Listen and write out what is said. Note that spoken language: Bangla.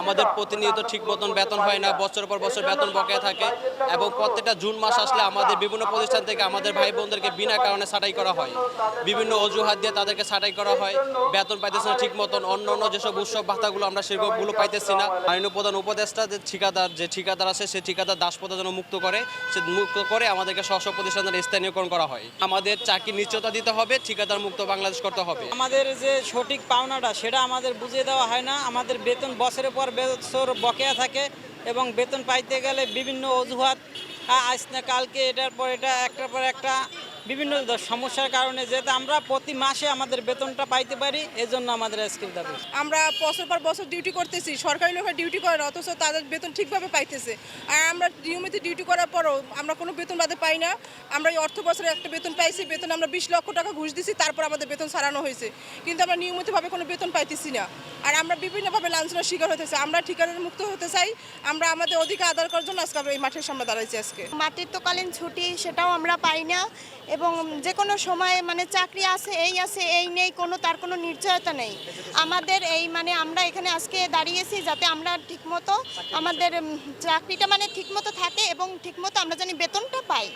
আমাদের প্রতিনিয়ত ঠিক মতন বেতন হয় না বছর পর বছর বেতন বকেয়া থাকে এবং প্রত্যেকটা জুন মাস আসলে আমাদের বিভিন্ন প্রতিষ্ঠান থেকে আমাদের ভাই বোনদেরকে বিনা কারণে ছাঁটাই করা হয়। বিভিন্ন অজুহাত দিয়ে তাদেরকে ছাঁটাই করা হয়, বেতন পাইতেছে না ঠিক মতন অন্য অন্য যেসব উৎসব ভাতাগুলো আমরা সেগুলো পাইতেছি না। আইন প্রধান উপদেষ্টা যে ঠিকাদার যে ঠিকাদার আছে, সে ঠিকাদার দাসপথা যেন মুক্ত করে, সে মুক্ত করে আমাদেরকে স্ব প্রতিষ্ঠানের স্থানীয়করণ করা হয়। আমাদের চাকরি নিশ্চয়তা দিতে হবে, ঠিকাদার মুক্ত বাংলাদেশ করতে হবে। আমাদের যে সঠিক পাওনাটা, সেটা আমাদের বুঝিয়ে দেওয়া হয় না, আমাদের বেতন বছরের পর বছর বকেয়া থাকে এবং বেতন পাইতে গেলে বিভিন্ন অজুহাত আ- আজ না কালকে এটার পর এটা একটার পর একটা বিভিন্ন সমস্যার কারণে যেহেতু আমরা প্রতি মাসে আমাদের বেতনটা পাইতে পারি এজন্য আমাদের স্কিল দাবি। আমরা বছর পর বছর ডিউটি করতেছি সরকারি লোকের ডিউটি করে না, অথচ তাদের বেতন ঠিকভাবে পাইতেছে। আর আমরা নিয়মিত ডিউটি করার পরও আমরা কোনো বেতন বাদে পাই না। আমরা এই অর্থ বছরে একটা বেতন পাইছি, বেতন আমরা বিশ লক্ষ টাকা ঘুষ দিছি, তারপর আমাদের বেতন সারানো হয়েছে। কিন্তু আমরা নিয়মিতভাবে কোনো বেতন পাইতেছি না। আর আমরা বিভিন্নভাবে লাঞ্ছনার শিকার হতে হতেছে আমরা ঠিকানার মুক্ত হতে চাই, আমরা আমাদের অধিকার আদায় করার জন্য আজকে আমরা এই মাঠের সামনে দাঁড়াইছি আজকে। মাতৃত্বকালীন ছুটি, সেটাও আমরা পাই না। এবং যে কোনো সময়ে মানে চাকরি আছে, এই আছে, এই নেই, কোনো, তার কোনো নিশ্চয়তা নেই। আমাদের এই মানে আমরা এখানে আজকে দাঁড়িয়েছি যাতে আমরা ঠিকমতো আমাদের চাকরিটা মানে ঠিকমতো থাকে এবং ঠিকমতো আমরা জানি বেতনটা পাই।